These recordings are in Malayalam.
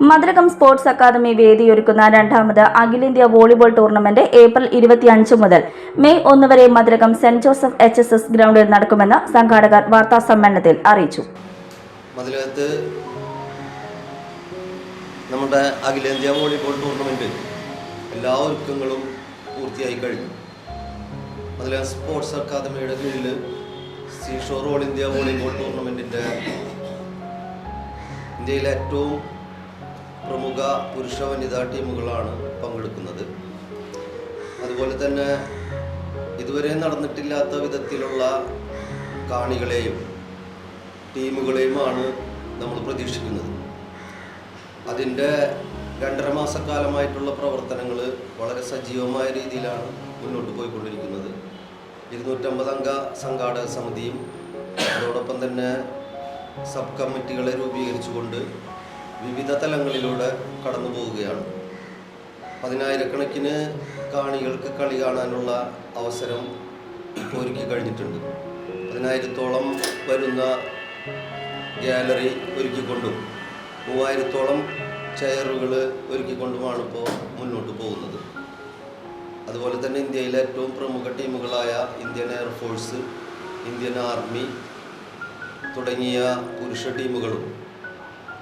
മധുരകം സ്പോർട്സ് അക്കാദമി വേദിയൊരുക്കുന്ന രണ്ടാമത് അഖിലേന്ത്യാ വോളിബോൾ ടൂർണമെന്റ് ഏപ്രിൽ ഇരുപത്തിയഞ്ച് മുതൽ മെയ് ഒന്ന് വരെ മധുരകം saint Joseph H S S ഗ്രൗണ്ടിൽ നടക്കുമെന്ന് സംഘാടകർ വാർത്താ സമ്മേളനത്തിൽ അറിയിച്ചു. അതിനകത്ത് നമ്മുടെ അഖിലേന്ത്യാ വോളിബോൾ ടൂർണമെന്റ് എല്ലാ ഒരുക്കങ്ങളും പൂർത്തിയായി കഴിഞ്ഞു. മധുരകം സ്പോർട്സ് അക്കാദമിയുടെ കീഴിൽ സീഷോർ ഓൾ ഇന്ത്യ വോളിബോൾ ടൂർണമെന്റിന്റെ ഇന്ത്യയിലെ ഏറ്റവും പ്രമുഖ പുരുഷ വനിതാ ടീമുകളാണ് പങ്കെടുക്കുന്നത്. അതുപോലെ തന്നെ ഇതുവരെ നടന്നിട്ടില്ലാത്ത വിധത്തിലുള്ള കാണികളെയും ടീമുകളെയുമാണ് നമ്മൾ പ്രതീക്ഷിക്കുന്നത്. അതിന്റെ രണ്ടര മാസക്കാലമായിട്ടുള്ള പ്രവർത്തനങ്ങൾ വളരെ സജീവമായ രീതിയിലാണ് മുന്നോട്ട് പോയിക്കൊണ്ടിരിക്കുന്നത്. ഇരുന്നൂറ്റമ്പത് അംഗ സംഘാടക സമിതിയും അതോടൊപ്പം തന്നെ സബ് കമ്മിറ്റികളെ രൂപീകരിച്ചുകൊണ്ട് വിവിധ തലങ്ങളിലൂടെ കടന്നു പോവുകയാണ്. പതിനായിരക്കണക്കിന് കാണികൾക്ക് കളി കാണാനുള്ള അവസരം ഒരുക്കി കഴിഞ്ഞിട്ടുണ്ട്. പതിനായിരത്തോളം വരുന്ന ഗ്യാലറി ഒരുക്കിക്കൊണ്ടും മൂവായിരത്തോളം ചെയറുകൾ ഒരുക്കിക്കൊണ്ടുമാണ് ഇപ്പോൾ മുന്നോട്ട് പോകുന്നത്. അതുപോലെ തന്നെ ഇന്ത്യയിലെ ഏറ്റവും പ്രമുഖ ടീമുകളായ Indian air force Indian army തുടങ്ങിയ പുരുഷ ടീമുകളും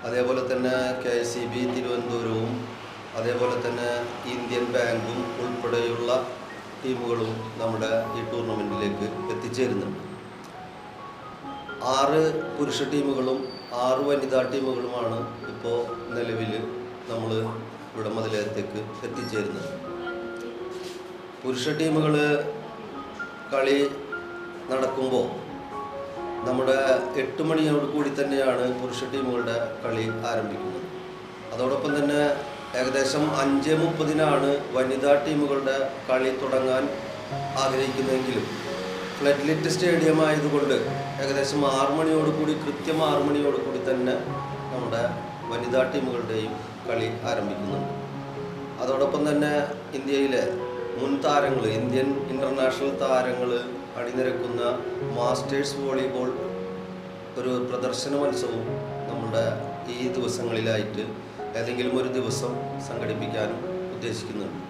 അതേപോലെ തന്നെ കെ സി ബി തിരുവനന്തപുരവും അതേപോലെ തന്നെ ഇന്ത്യൻ ബാങ്കും ഉൾപ്പെടെയുള്ള ടീമുകളും നമ്മുടെ ഈ ടൂർണമെന്റിലേക്ക് എത്തിച്ചേരുന്നുണ്ട്. ആറ് പുരുഷ ടീമുകളും ആറ് വനിതാ ടീമുകളുമാണ് ഇപ്പോൾ നിലവിൽ നമ്മൾ ഇവിടെ മതിലേത്തേക്ക് എത്തിച്ചേരുന്നത്. പുരുഷ ടീമുകൾ കളി നടക്കുമ്പോൾ നമ്മുടെ എട്ട് മണിയോട് കൂടി തന്നെയാണ് പുരുഷ ടീമുകളുടെ കളി ആരംഭിക്കുന്നത്. അതോടൊപ്പം തന്നെ ഏകദേശം അഞ്ച് മുപ്പതിനാണ് വനിതാ ടീമുകളുടെ കളി തുടങ്ങാൻ ആഗ്രഹിക്കുന്നതെങ്കിലും ഫ്ലഡ് ലിറ്റ് സ്റ്റേഡിയം ആയതുകൊണ്ട് ഏകദേശം ആറ് മണിയോട് കൂടി കൃത്യം ആറ് മണിയോട് കൂടി തന്നെ നമ്മുടെ വനിതാ ടീമുകളുടെയും കളി ആരംഭിക്കുന്നുണ്ട്. അതോടൊപ്പം തന്നെ ഇന്ത്യയിലെ മുൻ താരങ്ങൾ ഇന്ത്യൻ ഇന്റർനാഷണൽ താരങ്ങൾ അണിനിരക്കുന്ന മാസ്റ്റേഴ്സ് വോളിബോൾ ഒരു പ്രദർശന മത്സരവും നമ്മുടെ ഈ ദിവസങ്ങളിലായിട്ട് ഏതെങ്കിലും ഒരു ദിവസം സംഘടിപ്പിക്കാനും ഉദ്ദേശിക്കുന്നുണ്ട്.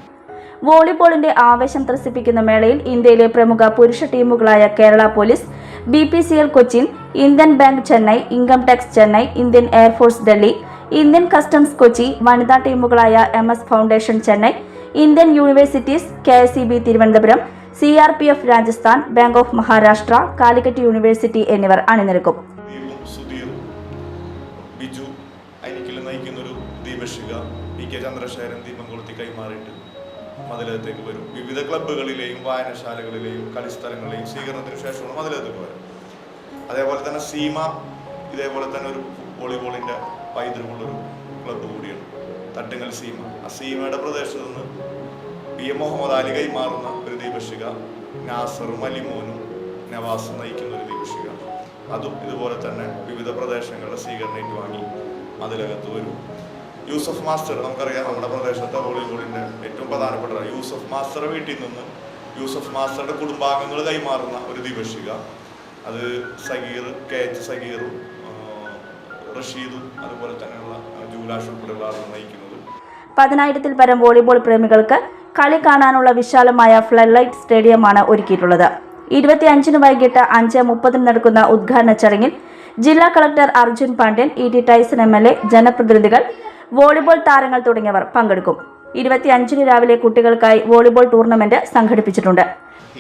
വോളിബോളിന്റെ ആവേശം ത്രസിപ്പിക്കുന്ന മേളയിൽ ഇന്ത്യയിലെ പ്രമുഖ പുരുഷ ടീമുകളായ Kerala police B P C L Cochin Indian bank Chennai income tax Chennai Indian air force Delhi Indian customs Kochi വനിതാ ടീമുകളായ M S foundation Chennai Indian universities K S E B Thiruvananthapuram C R P F Rajasthan bank of Maharashtra Calicut university എന്നിവർ അണിനിരക്കും. ബിജു ചന്ദ്രശേഖരൻ ദീപം കൈമാറിയിട്ട് മതിലകത്തേക്ക് വരും. വിവിധ ക്ലബ്ബുകളിലെയും വായനശാലകളിലെയും കളിസ്ഥലങ്ങളിലെയും സ്വീകരണത്തിന് ശേഷമാണ് മതിലകത്തേക്ക് വരും അതേപോലെ തന്നെ സീമ ഇതേപോലെ തന്നെ ഒരു വോളിബോളിന്റെ പൈതൃകമുള്ളൊരു ക്ലബ്ബ് കൂടിയാണ് തട്ടുങ്ങൽ സീമ. ആ സീമയുടെ പ്രദേശത്ത് നിന്ന് പി എം മുഹമ്മദ് അലി കൈമാറുന്ന ഒരു ദീപശിക നാസറും അലിമോനും നവാസും നയിക്കുന്ന ഒരു ദീപശിക അതും ഇതുപോലെ തന്നെ വിവിധ പ്രദേശങ്ങളുടെ സ്വീകരണേറ്റ് വാങ്ങി അതിലകത്ത് വരും. യൂസഫ് മാസ്റ്റർ നമുക്കറിയാം നമ്മുടെ പ്രദേശത്തെ വോളിബോളിന്റെ ഏറ്റവും പ്രധാനപ്പെട്ട യൂസഫ് മാസ്റ്റർ വീട്ടിൽ നിന്ന് യൂസഫ് മാസ്റ്ററുടെ കുടുംബാംഗങ്ങൾ കൈമാറുന്ന ഒരു ദീപശിക അത് സഗീർ കെ എച്ച് സഗീറും റഷീദും അതുപോലെ തന്നെയുള്ള ജൂലാഷ് ഉൾപ്പെടെയുള്ള ആളുകൾ നയിക്കുന്നത് പതിനായിരത്തിൽ പരം വോളിബോൾ പ്രേമികൾക്ക് കളി കാണാനുള്ള വിശാലമായ ഫ്ലഡ് ലൈറ്റ് സ്റ്റേഡിയമാണ് ഒരുക്കിയിട്ടുള്ളത്. ഇരുപത്തി അഞ്ചിന് വൈകിട്ട് അഞ്ച് മുപ്പതിന് നടക്കുന്ന ഉദ്ഘാടന ചടങ്ങിൽ ജില്ലാ collector Arjun Pandian E T Tyson M L A ജനപ്രതിനിധികൾ വോളിബോൾ താരങ്ങൾ തുടങ്ങിയവർ പങ്കെടുക്കും. ഇരുപത്തി അഞ്ചിന് രാവിലെ കുട്ടികൾക്കായി വോളിബോൾ ടൂർണമെന്റ് സംഘടിപ്പിച്ചിട്ടുണ്ട്.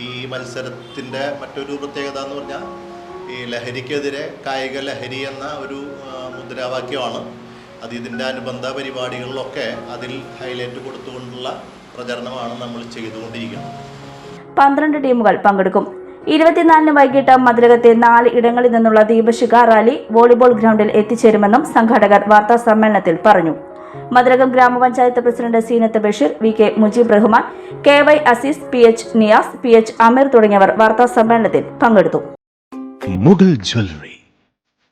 ഈ മത്സരത്തിന്റെ മറ്റൊരു പ്രത്യേകത എന്ന് പറഞ്ഞാൽ ഈ ലഹരിക്കെതിരെ കായിക ലഹരി എന്ന ഒരു മുദ്രാവാക്യമാണ്. അത് ഇതിന്റെ അനുബന്ധ പരിപാടികളിലൊക്കെ അതിൽ ഹൈലൈറ്റ് കൊടുത്തുകൊണ്ടുള്ള പ്രചരണമാണ് നമ്മൾ ചെയ്തുകൊണ്ടിരിക്കുന്നത്. പന്ത്രണ്ട് ടീമുകൾ പങ്കെടുക്കും. ഇരുപത്തിനാലിന് വൈകിട്ട് മതിലകത്തെ നാല് ഇടങ്ങളിൽ നിന്നുള്ള ദീപശിഖ റാലി വോളിബോൾ ഗ്രൗണ്ടിൽ എത്തിച്ചേരുമെന്നും സംഘാടകർ വാർത്താ സമ്മേളനത്തിൽ പറഞ്ഞു. മതിലകം ഗ്രാമപഞ്ചായത്ത് president Seenath Basheer V K Mujeeb Rahman K Y Azeez P H Niyas P H Ameer തുടങ്ങിയവർ വാർത്താ സമ്മേളനത്തിൽ പങ്കെടുത്തു. മുഗൾ ജ്വല്ലറി.